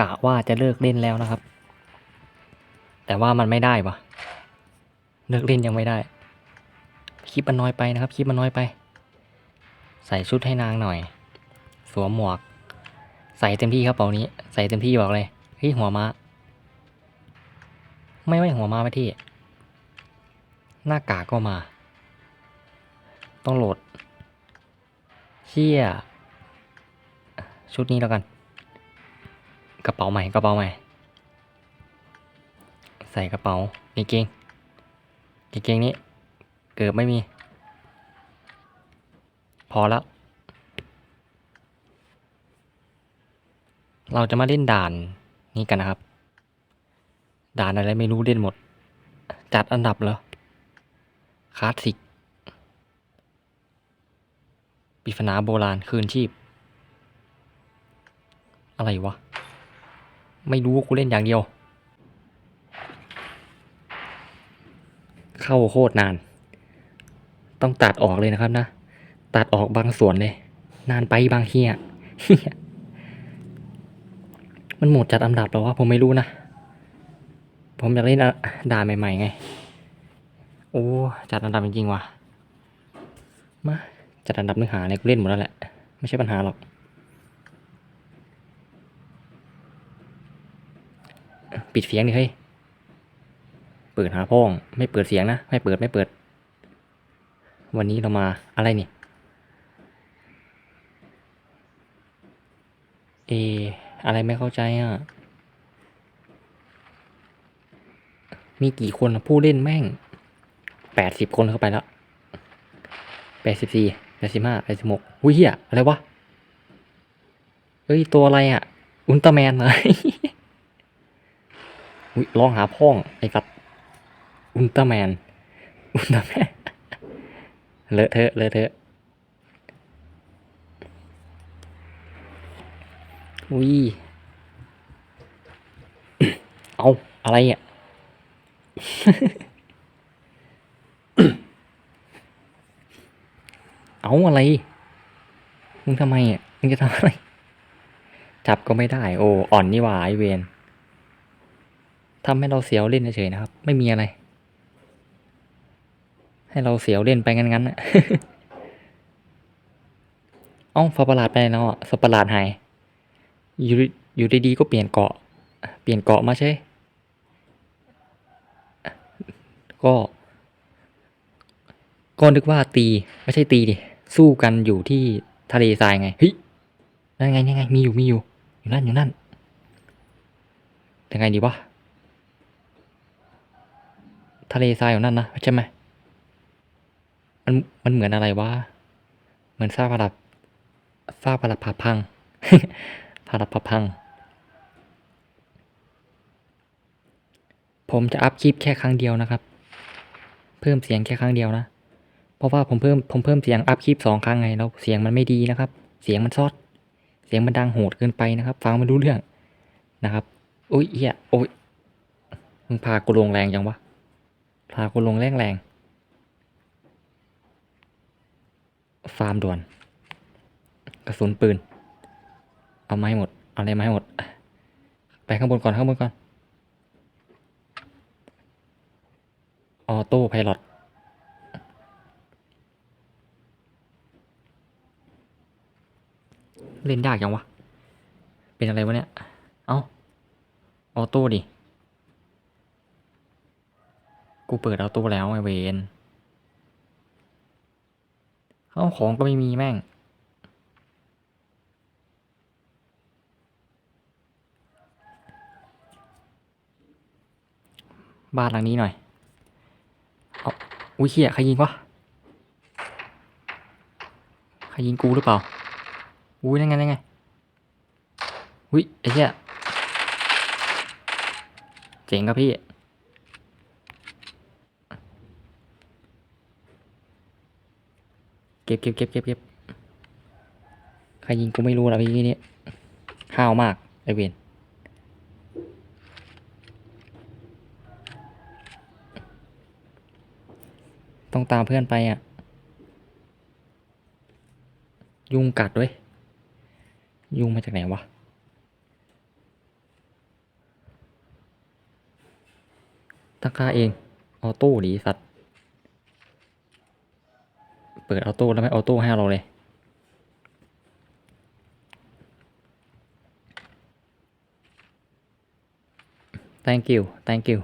กะว่าจะเลิกเล่นแล้วนะครับ แต่ว่ามันไม่ได้วะเลิกเล่นยังไม่ได้ คลิปมันน้อยไปนะครับ คลิปมันน้อยไป ใส่ชุดให้นางหน่อย สวมหมวก ใส่เต็มที่ครับเป๋านี้ ใส่เต็มที่บอกเลยเฮ้ยหัวม้าไม่ไม่หัวม้าไม่ที่ หน้ากากก็มา ต้องโหลด เชี่ย ชุดนี้แล้วกัน กระเป๋าใหม่กระเป๋าใหม่ ใส่กระเป๋ากางเกงกางเกงนี้ เกือบไม่มี พอแล้ว เราจะมาเล่นด่านนี้กันนะครับ ด่านอะไรไม่รู้เล่นหมด จัดอันดับเหรอคลาสสิกปริศนาโบราณคืนชีพ อะไรวะ ไม่รู้กูเล่นอย่างเดียว เข้าโคตรนาน ต้องตัดออกเลยนะครับนะ ตัดออกบางส่วนเลย นานไปบางเฮียเฮียมันหมดจัดอันดับแล้ววะผมไม่รู้นะ ผมอยากเล่นด่านใหม่ๆไง โอ้ จัดอันดับจริงๆว่ะ มา จัดอันดับเนื้อหาเนี่ยกูเล่นหมดแล้วแหละ ไม่ใช่ปัญหาหรอก ปิดเสียงดิเฮ้ย เปิดหาพ่อง ไม่เปิดเสียงนะ ไม่เปิดไม่เปิด วันนี้เรามาอะไรนี่ เอ อะไรไม่เข้าใจอะ มีกี่คนผู้เล่นแม่งแปดสิบคนเข้าไปแล้วแปดสิบสี่แปดสิบห้าแปดสิบหกอุ้ยเหี้ยอะไรวะ เฮ้ย ตัวอะไรอะ อุลตร้าแมนเลย อุ้ยลองหาพ่องไอ้สัตว์อุลตร้าแมน อุลตร้าแมน เลอะเทอะเลอะเทอะอุ้ย เอาอะไรอะเอาอะไร มึงทำไมอะ มึงจะทำอะไร จับก็ไม่ได้ โอ้ อ่อนนี่หว่าไอเวน ทำให้เราเสียวเล่นเฉยๆนะครับ ไม่มีอะไร ให้เราเสียวเล่นไปงั้นๆนะอ้าฟ้าประหลาดไปไหนแล้วอะสประหลาดหายอยู่อยู่ดีๆก็เปลี่ยนเกาะ เปลี่ยนเกาะมาใช่ ก็ ก็นึกว่าตี ไม่ใช่ตีดิ สู้กันอยู่ที่ทะเลทรายไง เฮ้ย นั่นไงนั่นไง มีอยู่ มีอยู่ อยู่นั่น อยู่นั่นยังไงดีวะ ทะเลทรายอยู่นั่นนะใช่ไหมมันมันเหมือนอะไรวะเหมือนซากปลับซากปลับผาพังปลับผาพัง ผมจะอัพคลิปแค่ครั้งเดียวนะครับ เพิ่มเสียงแค่ครั้งเดียวนะ เพราะว่าผมเพิ่มผมเพิ่มเสียงอัพคลิปสองครั้งไงแล้วเสียงมันไม่ดีนะครับ เสียงมันซอด เสียงมันดังโหดเกินไปนะครับ ฟังไม่รู้เรื่องนะครับ โอ้ยเฮียโอ้ยมึงพากูลงแรงจังวะ พากูลงแรงแรงฟาร์มด่วน กระสุนปืน เอามาให้หมด เอาอะไรมาให้หมด ไปข้างบนก่อนข้างบนก่อน ออโต้ไพลอตเล่นยากจังวะ เป็นอะไรวะเนี่ย เอ้า ออโต้ดิ กูเปิดออโต้แล้วไอเวนเอ้าของก็ไม่มีแม่ง บ้านหลังนี้หน่อย เอาอุ้ยเขี้ยใครยิงวะ ใครยิงกูหรือเปล่า อุ้ยนั่นไงนั่นไง อุ้ยไอ้เหี้ย เจ๋งครับพี่ เก็บเก็บเก็บเก็บเก็บใครยิงกูไม่รู้ละพี่นี่ห้าวมากไอเวนต้องตามเพื่อนไปอะ ยุงกัดด้วย ยุงมาจากไหนวะตะกาเอง ออโต้หรีสัตว์ เปิดออโต้แล้วไม่ออโต้ให้เราเลย thank you thank you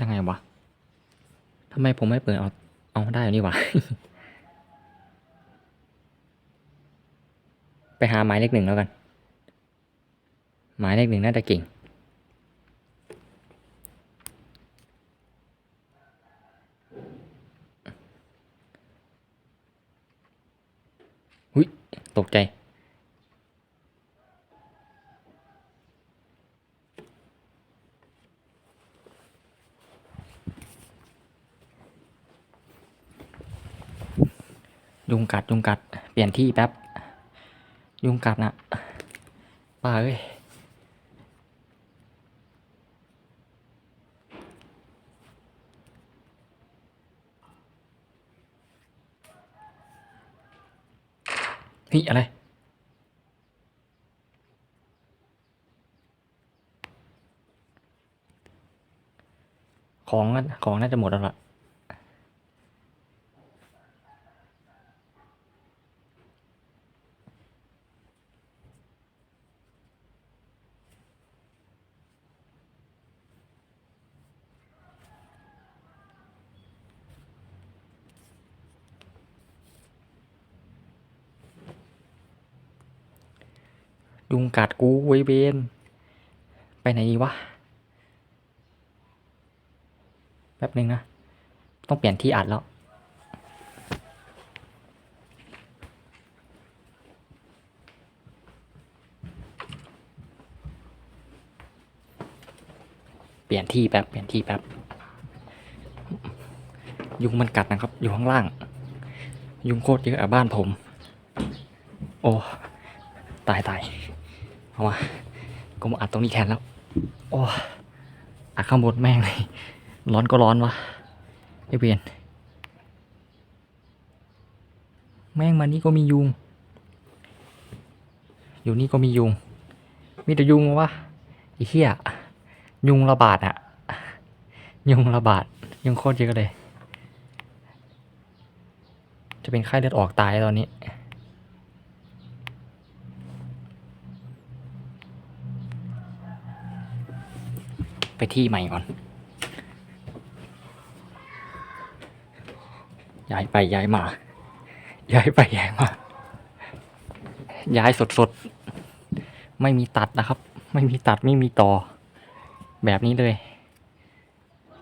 ยังไงวะ ทำไมผมไม่เปิดเอา เอาได้อยู่นี่วะ ไปหาหมายเลขหนึ่งแล้วกัน หมายเลขหนึ่งน่าจะเก่ง หุ้ยตกใจ ยุงกัดยุงกัด เปลี่ยนที่แป๊บ ยุงกัดนะป้าเอ้ย นี่อะไร ของของน่าจะหมดแล้วล่ะ ยุงกัดกูไว้ยเบนไปไหนดีวะ แป๊บหนึ่งนะ ต้องเปลี่ยนที่อัดแล้ว เปลี่ยนที่แป๊บ เปลี่ยนที่แป๊บ ยุงมันกัดนะครับ อยู่ข้างล่าง ยุงโคตรเยอะอะบ้านผม โอ้ ตายตาย เอามาก็มาอัดตรงนี้แทนแล้ว โอ้อัดข้างบนแม่งเลย ร้อนก็ร้อนวะไอเวียน แม่งมานี่ก็มียุง อยู่นี่ก็มียุง มีแต่ยุงวะไอ้เหี้ย ยุงระบาดอะยุงระบาด ยุงโคตรเยอะเลย จะเป็นไข้เลือดออกตายตอนนี้ ไปที่ใหม่ก่อน ย้ายไปย้ายมา ย้ายไปย้ายมา ย้ายสดๆ ไม่มีตัดนะครับ ไม่มีตัดไม่มีต่อ แบบนี้เลย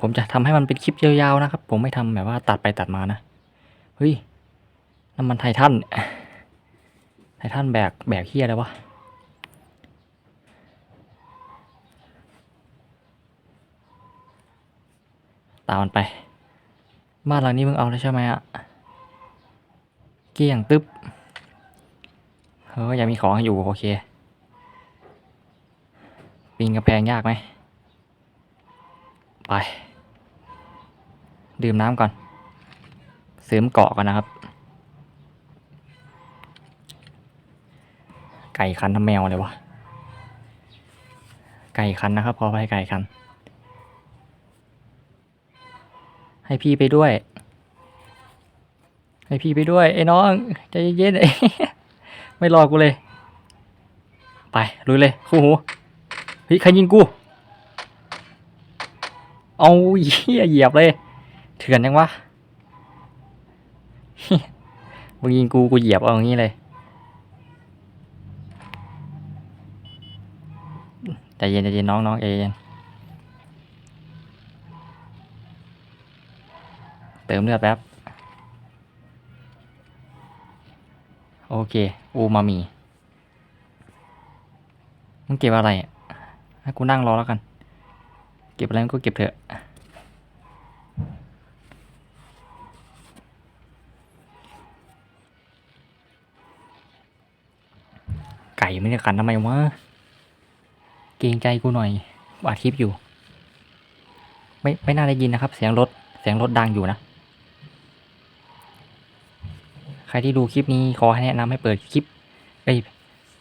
ผมจะทำให้มันเป็นคลิปยาวๆนะครับ ผมไม่ทำแบบว่าตัดไปตัดมานะ เฮ้ยน้ำมันไททัน ไททันแบก แบกเฮียอะไรวะ ตามมันไป บ้านหลังนี้มึงเอาแล้วใช่ไหมอะเกี้ยงตึ๊บเฮ้ยยังมีของอยู่โอเคปีนกระแพงยากไหมไป ดื่มน้ำก่อนเสริมเกาะก่อนนะครับ ไก่คันทำแมวเลยวะไก่คันนะครับพอไปไก่คัน ให้พี่ไปด้วย ให้พี่ไปด้วยไอ้น้องใจเย็นๆไอ้ไม่รอกูเลย ไปลุยเลยคู่หูเฮ้ยใครยิงกูเอาเหี้ยเหยียบเลยเถื่อนยังวะมึงยิงกูกูเหยียบเอาอย่างนี้เลยใจเย็นใจเย็นน้องน้องใจเย็น เติมเลือดแป๊บ โอเค อูมามีมึงเก็บอะไรอะให้กูนั่งรอแล้วกัน เก็บอะไรก็เก็บเถอะ ไก่ไม่ได้กันทำไมวะ เกรงใจกูหน่อยอัดคลิปอยู่ ไม่ไม่น่าได้ยินนะครับ เสียงรถเสียงรถดังอยู่นะ ใค รที่ดูคลิปนี้ขอให้แนะนำให้เปิดคลิปเอ้ย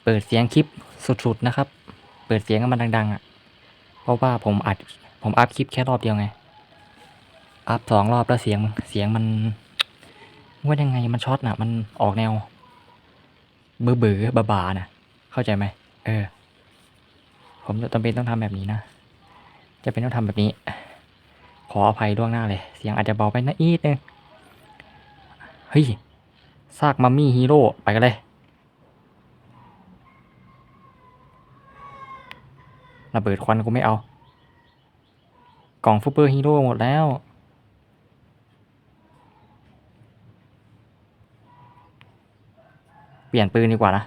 เปิดเสียงคลิปสุดๆนะครับ เปิดเสียงให้มันดัง ๆอะ เพราะว่าผมอัดผมอัพคลิปแค่รอบเดียวไง อัพสองรอบแล้วเสียงเสียงมันว่ายังไงมันช็อตน่ะ มันออกแนว เบื่อเบื่อบาบาๆน่ะ เข้าใจไหมเออ ผมจำเป็นต้องทำแบบนี้นะจะเป็นต้องทำแบบนี้ ขออภัยล่วงหน้าเลย เสียงอาจจะเบาไปนะอีดนึงเฮ้ย ซากมัมมี่ฮีโร่ไปกันเลย ระเบิดควันกูไม่เอา กล่องซูเปอร์ฮีโร่หมดแล้ว เปลี่ยนปืนดีกว่านะ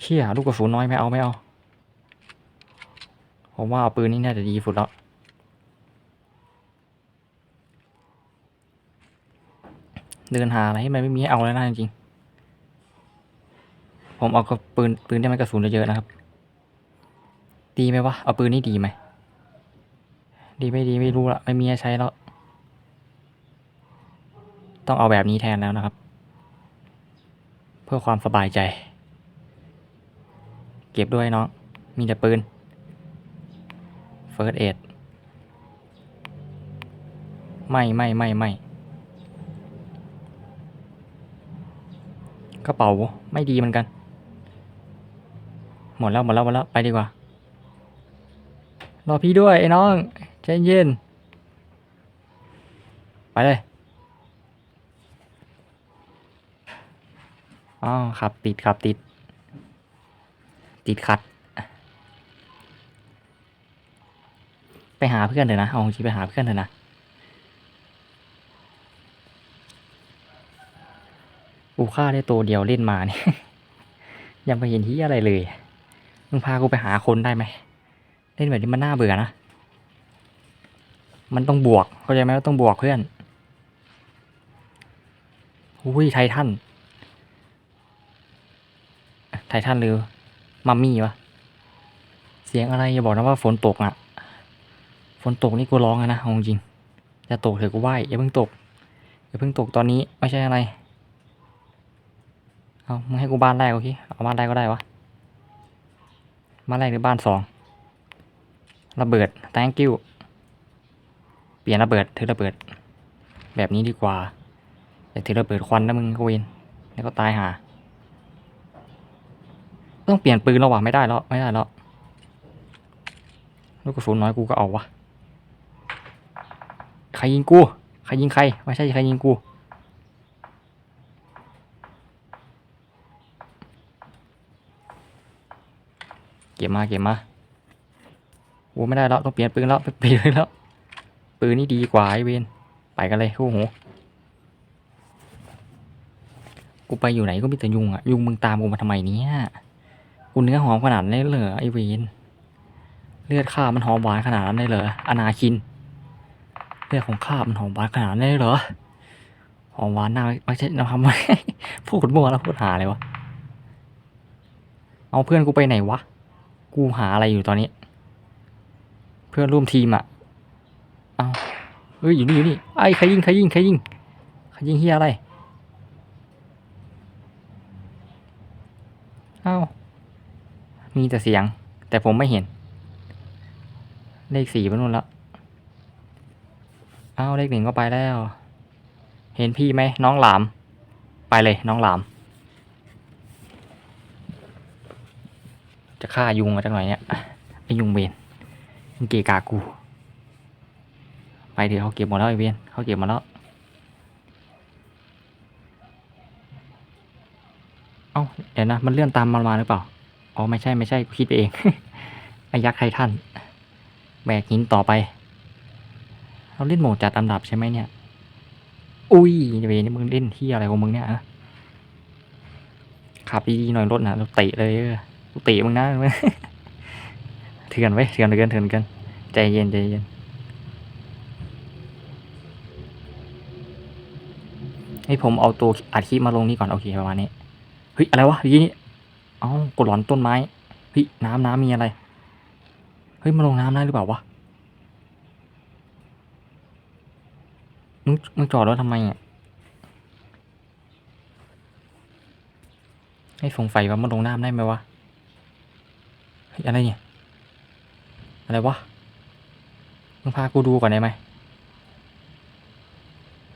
เชี่ยลูกกระสุนน้อยไม่เอาไม่เอา ผมว่าเอาปืนนี่น่าจะดีสุดแล้ว เดินหาอะไรให้มันไม่มีให้เอาแล้วนะจริงๆผมเอากระปืนปืนที่มันกระสุนเยอะๆนะครับ ดีไหมวะเอาปืนนี่ดีไหมดีไม่ดีไม่รู้ละไม่มีให้ใช้แล้วต้องเอาแบบนี้แทนแล้วนะครับ เพื่อความสบายใจ เก็บด้วยน้องมีแต่ปืน First Aid ไม่ไม่ไม่ไม่ กระเป๋าไม่ดีเหมือนกัน หมดแล้วหมดแล้วหมดแล้วไปดีกว่า รอพี่ด้วยไอ้น้องใจเย็น ไปเลยอ๋อขับติดขับติด ติดขัด ไปหาเพื่อนเถอะนะ เอาจริงไปหาเพื่อนเถอะนะ กูฆ่าได้ตัวเดียวเล่นมาเนี่ยยังไม่เห็นที่อะไรเลยมึงพากูไปหาคนได้ไหมเล่นแบบนี้มันน่าเบื่อนะมันต้องบวกเข้าใจไหมว่าต้องบวกเพื่อนอุ้ยไททันไททันหรือมัมมี่วะเสียงอะไรอย่าบอกนะว่าฝนตกอะ ฝนตกนี่กูร้องอะนะเอาจริงจะตกเถอะกูไหวอย่าเพิ่งตกอย่าเพิ่งตกตอนนี้ไม่ใช่อะไร เอามึงให้กูบ้านแรกโอเคเอาบ้านแรกก็ได้วะบ้านแรกหรือบ้านสองระเบิด thank you เปลี่ยนระเบิดถือระเบิด แบบนี้ดีกว่าอย่าถือระเบิดควันนะมึงก็เวนแล้วก็ตายหาต้องเปลี่ยนปืนแล้ววะไม่ได้แล้วไม่ได้แล้วลูกกระสุนน้อยกูก็เอาวะใครยิงกู ใครยิงใคร ไม่ใช่ใครยิงกู เก็บมาเก็บมาโอ้ไม่ได้แล้วต้องเปลี่ยนปืนแล้วเปลี่ยนปืนแล้วปืนนี่ดีกว่าไอเวนไปกันเลยคู่หูกูไปอยู่ไหนก็มีแต่ยุงอะยุงมึงตามกูมาทำไมเนี่ยกูเนื้อหอมขนาดนั้เลยเหรอไอเวนเลือดข้ามันหอมหวานขนาดนั้นเลยเหรออนาคินเลือดของข้ามันหอมหวานขนาดนั้นเลยเหรอหอมหวานน่าไม่ใช่นะทำไมพูดมั่วแล้วพูดหาอะไรวะเอาเพื่อนกูไปไหนวะ กูหาอะไรอยู่ตอนนี้ เพื่อนร่วมทีมอะเอาเอ้ยอยู่นี่อยู่นี่ไอ้ใครยิงใครยิงใครยิงใครยิงเฮียอะไรเอ้ามีแต่เสียง แต่ผมไม่เห็น เลขสี่ไปนู่นแล้วเอ้าเลขหนึ่งก็ไปแล้ว เห็นพี่ไหมน้องหลาม ไปเลยน้องหลาม จะฆ่ายุงมาจังหน่อยเนี่ยไอยุงเวนมันเกกากู ไปเดี๋ยวเขาเก็บหมดแล้วไอเวนเขาเก็บหมาแล้วเอ้าเดี๋ยวนะมันเลื่อนตามมันมาหรือเปล่าอ๋อไม่ใช่ไม่ใช่คิดไปเองไอยักษ์ไททันแบกหินต่อไปเราเล่นโหมดจัดอันดับใช่ไหมเนี่ย อุ้ยเวนนี่มึงเล่นที่อะไรของมึงเนี่ยอะขับดีๆหน่อยรถนะเราเตะเลยเออ ตะมึงนะเถื่อนไว้เถื่อนเกินเถื่อนเกินใจเย็นใจเย็นให้ผมเอาตัวอัดคลิปมาลงนี่ก่อนโอเคประมาณนี้เฮ้ยอะไรวะเมื่นี้เอ้ากดหลอนต้นไม้เฮ้ยน้ำน้ำมีอะไรเฮ้ยมาลงน้ำได้หรือเปล่าวะมึงมึงจอดรถทำไมอะให้สงสัยว่ามันลงน้ำได้ไหมวะ อะไรเนี่ย อะไรวะ มึงพากูดูก่อนได้ไหม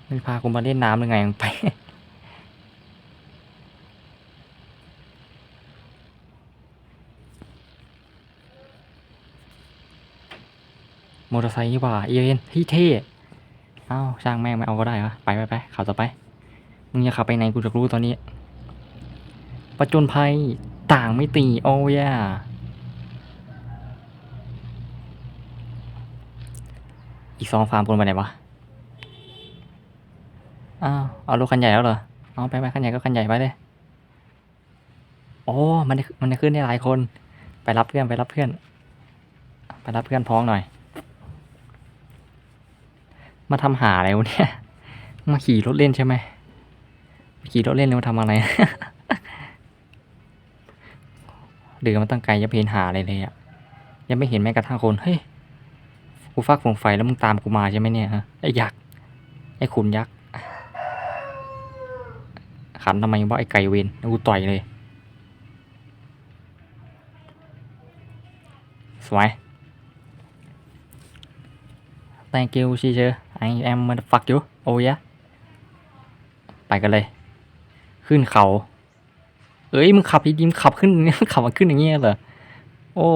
มึงพากูมาเล่นน้ำหรือไงมึงไป มอเตอร์ไซค์นี่ว่าเอ็นเฮ้ยเท่เอ้าช่างแม่งไม่เอาก็ได้วะไปไปไปขับต่อไป มึงจะขับไปไหนกูจะรู้ตอนนี้ประจนภัยต่างไม่ตีโอ้ยา อีกสองฟาร์มคนไปไหนวะ อ้าว เอารถคันใหญ่แล้วเหรอ เอาไปไปคันใหญ่ก็คันใหญ่ไปเลย โอ้ มันมันขึ้นได้หลายคน ไปรับเพื่อนไปรับเพื่อน ไปรับเพื่อนพ้องหน่อย มาทำหาอะไรวะเนี่ย มาขี่รถเล่นใช่ไหม ขี่รถเล่นแล้วมาทำอะไรเดือมาตั้งไกลยังไม่เห็นหาอะไรเลยอะ ยังไม่เห็นแม้กระทั่งคน เฮ้ย กูฟักฝงไฟแล้วมึงตามกูมาใช่ไหมเนี่ยฮะไอ้ยักษ์ไอ้ขุนยักษ์ขันทำไมว่าไอ้ไก่เวนกูต่อยเลยสวย thank you teacher I am motherfuck you oh yeah ไปกันเลย ขึ้นเขา เอ้ยมึงขับดีๆมึงขับขึ้นขับมาขึ้นอย่างเงี้ยเหรอโอ้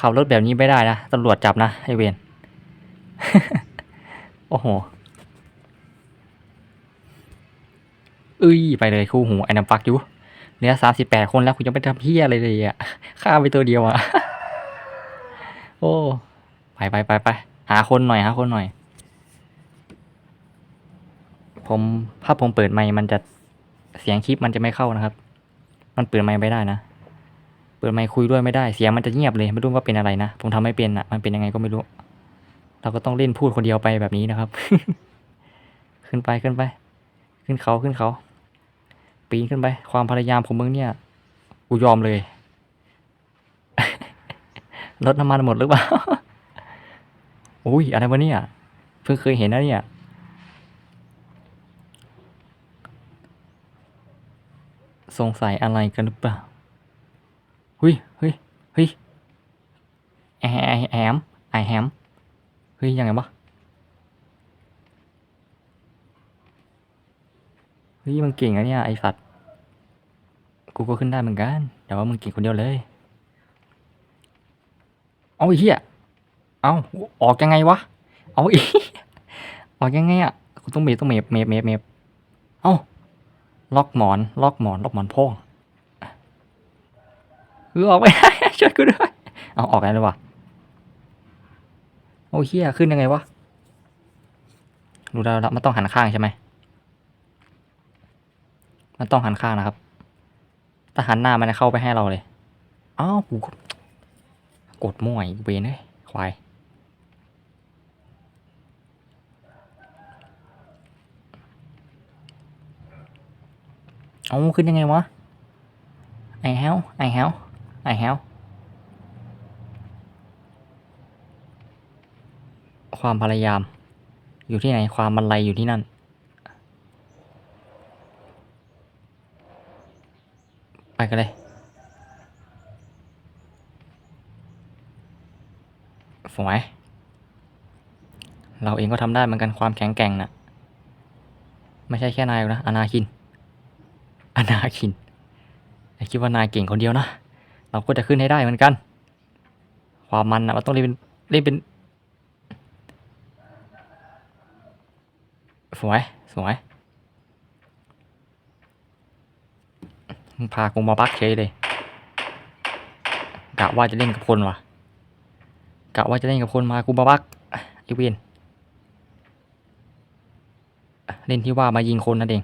ขับรถแบบนี้ไม่ได้นะตำรวจจับนะไอเวนโอ้โหเอ้ยไปเลยคู่หูไอ้น้ำฟักอยู่เหลือสามสิบแปดคนแล้วคุณยังไม่ทำเพี้ยอะไรเลยอะฆ่าไปตัวเดียวอะ โอ้ไปไปไปไปหาคนหน่อยหาคนหน่อย ผมถ้าผมเปิดไมค์มันจะเสียงคลิปมันจะไม่เข้านะครับ มันเปิดไมค์ไม่ได้นะ เปิดไมค์คุยด้วยไม่ได้เสียงมันจะเงียบเลยไม่รู้ว่าเป็นอะไรนะผมทำไม่เป็นอะมันเป็นยังไงก็ไม่รู้ เราก็ต้องเล่นพูดคนเดียวไปแบบนี้นะครับ ขึ้นไปขึ้นไป ขึ้นเขาขึ้นเขา ปีนขึ้นไป ความพยายามของมึงเนี่ยกูยอมเลยรถน้ำมันหมดหรือเปล่าอุ้ยอะไรวะเนี่ยเพิ่งเคยเห็นนะเนี่ยสงสัยอะไรกันหรือเปล่า ฮ้ยเฮ้ยเฮ้ยไอไอแอมไอแฮมเฮ้ยยังไงวะเฮ้ยมึงเก่งอะเนี่ยไอสัตว์กูก็ขึ้นได้เหมือนกัน แต่ว่ามึงเก่งคนเดียวเลยเอาอ้เหี้ยเอาออกยังไงวะเอาอีออกยังไงอะกูต้องเมฟต้องเมฟเมฟเมฟเมฟเอาล็อกหมอน ล็อกหมอน ล็อกหมอนพ่อ งเออออกไม่ได้ช่วยกูด้วย เอาออกได้เลยวะโอ้เฮียขึ้นยังไงวะดูแล้วละมันต้องหันข้างใช่ไหมมันต้องหันข้างนะครับ ถ้าหันหน้ามันจะเข้าไปให้เราเลย อ้าวกูกดมั่วอีกเวนเอ้ยควายเอาขึ้นยังไงวะ ไอแฮวไอแฮว ไอแฮวความพยายาม อยู่ที่ไหนความมันไรอยู่ที่นั่น ไปกันเลยสวยเราเองก็ทำได้เหมือนกันความแข็งแกร่งน่ะ ไม่ใช่แค่นายนะอนาคิน อนาคินอย่าคิดว่านายเก่งคนเดียวนะ เราก็จะขึ้นให้ได้เหมือนกัน ความมันนะมันต้องเล่นเป็นเล่นเป็นสวยสวยพากูมาบักเฉยเลยกะว่าจะเล่นกับคนวะกะว่าจะเล่นกับคนมากูมาบักไอเวนเล่นที่ว่ามายิงคนนั่นเอง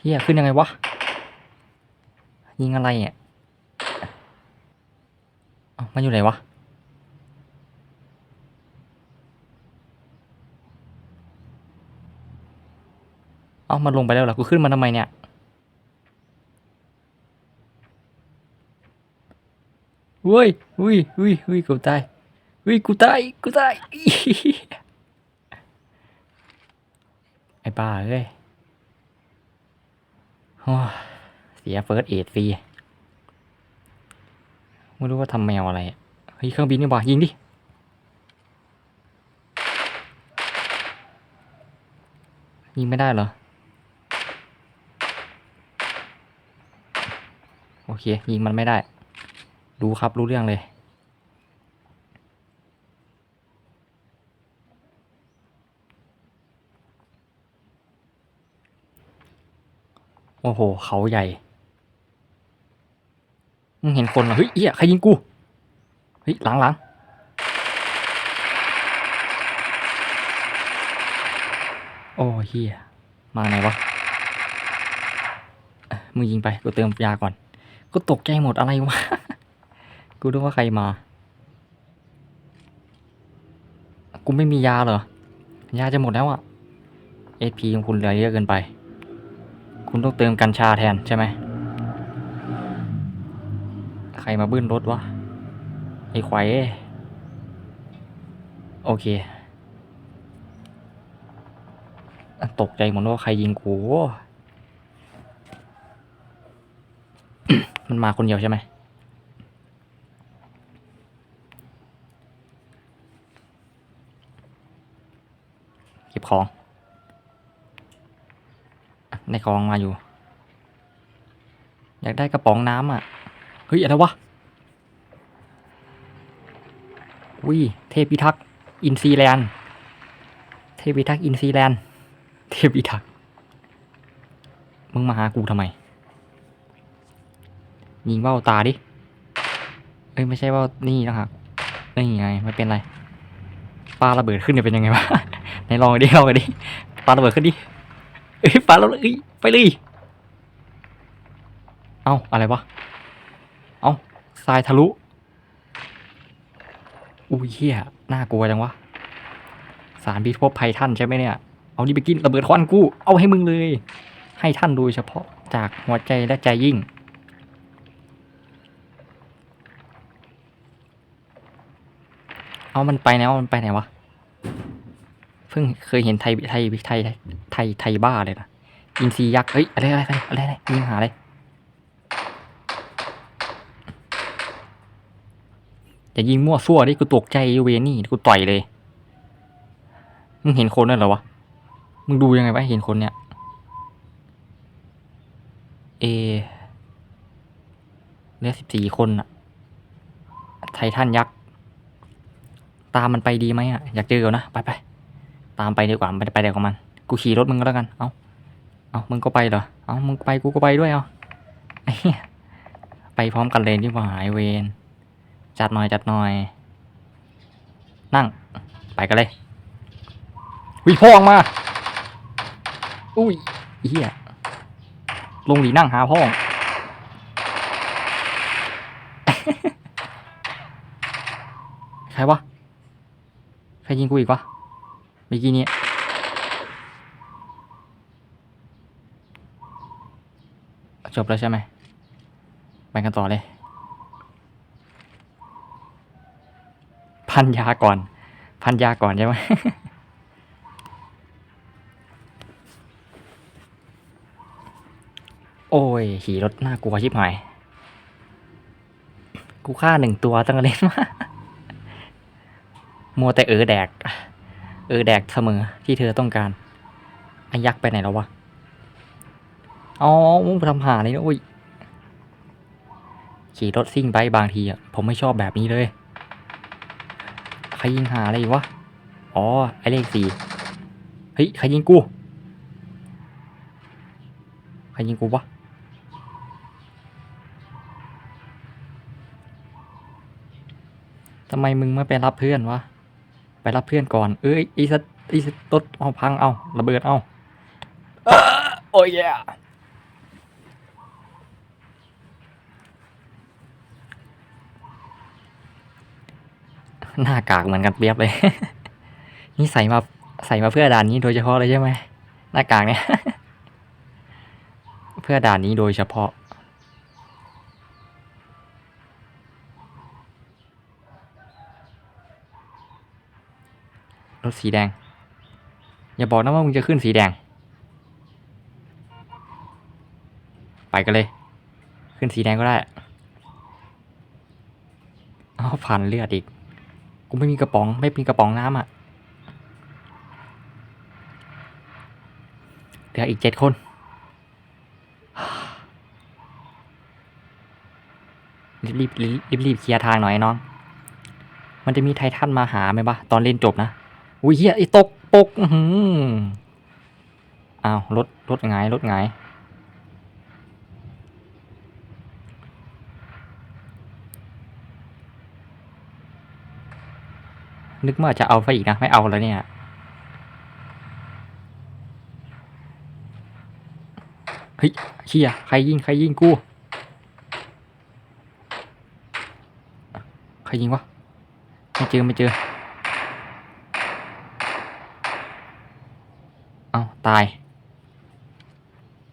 เฮียขึ้นยังไงวะ ยิงอะไรอะเอ้ามันอยู่ไหนวะ เอ้ามันลงไปแล้วเหรอ กูขึ้นมาทำไมเนี่ย เว้ยอุ้ยอุ้ยอุ้ยกูตายอุ้ยกูตายกูตาย ไอ้บ้าเอ้ยโอ้ยสียเฟิร์สเอดฟรี ไม่รู้ว่าทำแมวอะไรเฮ้ยเครื่องบินนี่บ่ายิงดิยิงไม่ได้เหรอ โอเค ยิงมันไม่ได้ รู้ครับรู้เรื่องเลยโอ้โห เขาใหญ่ เห็นคนเหรอเฮ้ยเอี้ยใครยิงกูเฮ้ยหลังหลังโอ้เฮียมาไหนวะมึงยิงไปกูเติมยาก่อนกูตกใจหมดอะไรวะกูรู้ว่าใครมา กูไม่มียาเหรอยาจะหมดแล้วอะเอพีของคุณเหลือเยอะเกินไป คุณต้องเติมกัญชาแทนใช่ไหม รมาบึ้นรถวะ ไอ้ควายโอเค ตกใจหมดว่าใครยิงกูมันมาคนเดียวใช่ไหมเก็บของ ในกองมาอยู่ อยากได้กระป๋องน้ำอะ เฮ้ยอะไรวะวิเทพิทักษ์อินซีแลนด์เทพิทักษ์อินซีแลนด์เทพิทักษ์มึงมาหากูทำไม ยิงเบ้าตาดิ เอ้ยไม่ใช่ว่านี่นะครับนี่ไงไม่เป็นไรปลาระเบิดขึ้นเนี่ยเป็นยังไงวะไหนลองดิลองดิปลาระเบิดขึ้นดิเอ้ยปลาระเบิดเอ้ยไปเลย เอ้าอะไรวะ ทรายทะลุ อุ้ยเฮียน่ากลัวจังวะ สารพิษพบภัยท่านใช่ไหมเนี่ย เอานี่ไปกินระเบิดควันกู เอาให้มึงเลย ให้ท่านโดยเฉพาะจากหัวใจและใจยิ่ง เอามันไปแล้วมันไปไหนวะ เพิ่งเคยเห็นไทยไทยไทยไทยไทยบ้าเลยนะอินซียักษ์เฮ้ยอะไรอะไรอะไรอะไรยิงหาเลย อย่ายิงมั่วซั่วดิกูตกใจยูเวนี่กูต่อยเลย มึงเห็นคนนั่นเหรอวะ มึงดูยังไงวะเห็นคนเนี่ย เอเหลือสิบสี่คนอะไททันยักษ์ ตามมันไปดีไหมอะอยากเจอเอานะ ไปไป ตามไปดีกว่า ไปไปเดี๋ยวกับมัน กูขี่รถมึงก็แล้วกัน เอาเอามึงก็ไปเหรอ เอามึงไปกูก็ไปด้วยเอาไอ้เหี้ยไปพร้อมกันเลยที่ว่าหายเวร จัดหน่อยจัดหน่อย นั่ง ไปกันเลยวิพ่อออกมา อุ้ยเฮียลงดีนั่งหาพ่องใครวะใครยิงกูอีกวะเมื่อกี้นี้จบแล้วใช่ไหมไปกันต่อเลย พันยาก่อน พันยาก่อนใช่ไหมโอ้ยขี่รถน่ากลัวชิบหาย กูฆ่าหนึ่งตัวตั้งแต่เล่นมามัวแต่เออแดก เออแดกเสมอที่เธอต้องการไอายักษ์ไปไหนแล้ววะ อ๋อมึงทำหาเลยนะอุ้ยขี่รถซิ่งไปบางทีอะ ผมไม่ชอบแบบนี้เลย รยิงหาอะไรวะ อ๋อ ไอเลขสี่เฮ้ย ใครยิงกู ใครยิงกูวะ ทำไมมึงไม่ไปรับเพื่อนวะ ไปรับเพื่อนก่อน เอ้ยอีสตอีสตดเอาพังเอา ระเบิดเอาเอ้อโอ้ยแหน้ากากเหมือนกันเปียบเลย นี่ใส่มาใส่มาเพื่อด่านนี้โดยเฉพาะเลยใช่ไหมหน้ากากเนี่ย เพื่อด่านนี้โดยเฉพาะ รถสีแดง อย่าบอกนะว่ามึงจะขึ้นสีแดง ไปกันเลย ขึ้นสีแดงก็ได้ เอาผ่านเลือดอีก กูไม่มีกระป๋อง ไม่มีกระป๋องน้ำอะเหลืออีกเจ็ดคน รีบรีบรีบรีบรีบเคลียร์ทางหน่อยไอ้น้อง มันจะมีไททันมาหาไหมปะตอนเล่นจบนะ อุ้ยเฮียไอ้ตกปกอื้อหืออ้าวรถรถไงรถไงาย นึกว่าจะเอาไปอีกนะ ไม่เอาแล้วเนี่ยเฮ้ยเฮียใครยิง ใครยิงกู ใครยิงวะ ไม่เจอ ไม่เจอ เอาตาย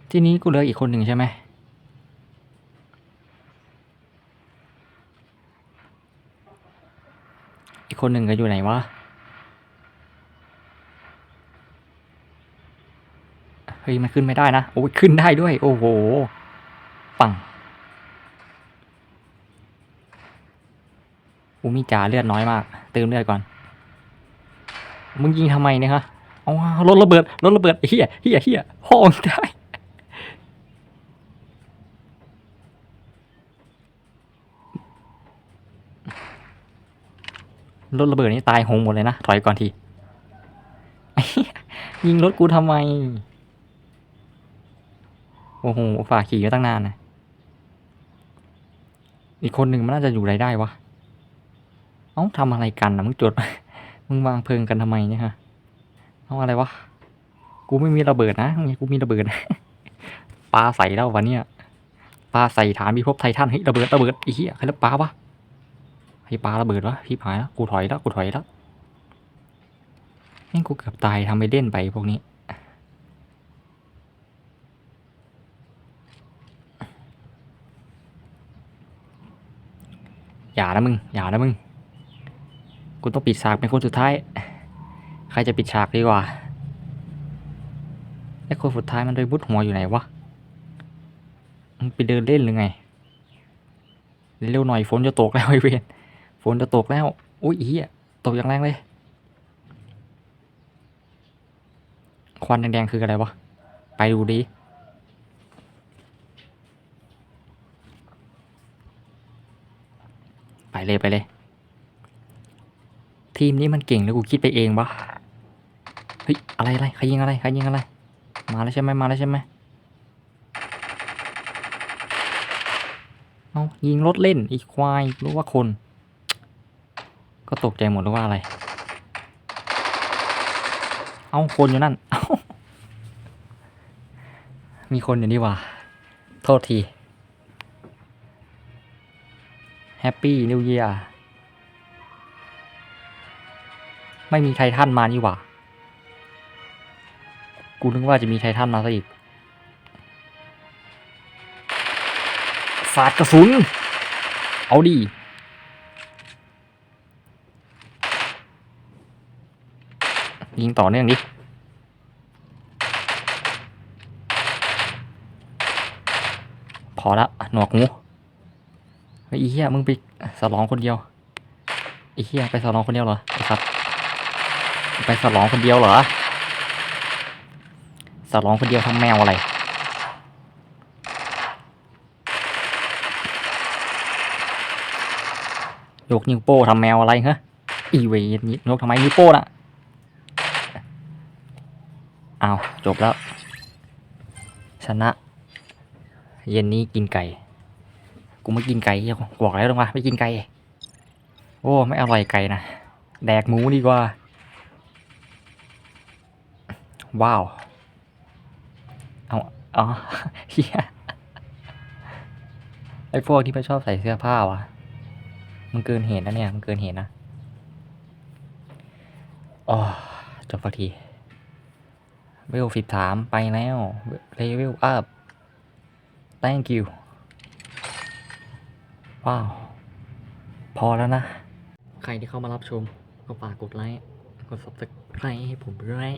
ที่นี้กูเหลืออีกคนหนึ่งใช่ไหม อีก คนหนึ่งก็อยู่ไหนวะ เฮ้ย มันขึ้นไม่ได้นะ โอ้ยขึ้นได้ด้วย โอ้โห ปังอูมีจ่าเลือดน้อยมาก เติมเลือดก่อน มึงยิงทำไมเนี่ยฮะเอารถระเบิดรถระเบิดเฮียเฮียเฮียห้องได้ รถระเบิดนี่ตายโหงหมดเลยนะ ถอยก่อนที ยิงรถกูทำไม โอ้โหฝ่าขี่มาตั้งนานนะ อีกคนหนึ่งมันน่าจะอยู่ไรได้วะ เอ้าทำอะไรกันนะมึงจด มึงวางเพลิงกันทำไมเนี่ยฮะ เอาอะไรวะ กูไม่มีระเบิดนะไงกูมีระเบิดปลาใส่แล้ววันเนี้ยปลาใส่ฐานพิภพไททันเฮ้ยระเบิดระเบิดอ้เหี้ยใครแล้วปลาวะ ให้ปลาระเบิดวะพี่หายแล้วกูถอยแล้วกูถอยแล้วแม่กูเกือบตายทำไปเล่นไปพวกนี้อย่านะมึง อย่านะมึง กูต้องปิดฉากเป็นคนสุดท้าย ใครจะปิดฉากดีกว่า ไอ้คนสุดท้ายมันไปบุดหัวอยู่ไหนวะ มึงไปเดินเล่นหรือไง เร็วหน่อยฝนจะตกแล้วไอ้เวน ฝนจะตกแล้ว อุ้ยอีอะตกอย่างแรงเลย ควันแดงๆคืออะไรวะ ไปดูดิ ไปเลยไปเลย ทีมนี้มันเก่งแล้วกูคิดไปเองปะเฮ้ย อะไรอะไรใครยิงอะไรใครยิงอะไร มาแล้วใช่ไหมมาแล้วใช่ไหมเอายิงรถเล่นอีกควายรู้ว่าคน ก็ตกใจหมดรู้ว่าอะไร เอาคนอยู่นั่น เอามีคนอยู่นี่ว่า โทษทีแฮปปี้นิวเยียไม่มีไททันมานี่หว่า กูนึกว่าจะมีไททันมาซะอีกสาดกระสุน เอาดี ยิงต่อเนื่องดิพอละหนวกหูไอ้เหี้ยมึงไปสลองคนเดียวไอ้เหี้ยไปสลองคนเดียวเหรอไอ้ครับไปสลองคนเดียวเหรอสลองคนเดียวทำแมวอะไรยกนิ้วโป้ทำแมวอะไรฮะอีเวนนี้ยกทำไมนิ้วโป้น่ะ เอาจบแล้ว ชนะ เย็นนี้กินไก่ กูไม่กินไก่เยบอกแล้วตรงว่าไม่กินไก่ โอ้ไม่อร่อยไก่นะ แดกหมูดีกว่า ว้าว เอาอ๋อเฮียไอพวกที่ไม่ชอบใส่เสื้อผ้าวะมันเกินเหตุนะเนี่ย มันเกินเหตุนะ อ๋อ จบสักที เวลสิบสามไปแล้วเลเวลอัพ thank you ว้าว พอแล้วนะ ใครที่เข้ามารับชม ก็ฝากกดไลค์ กด subscribe ให้ผมด้วย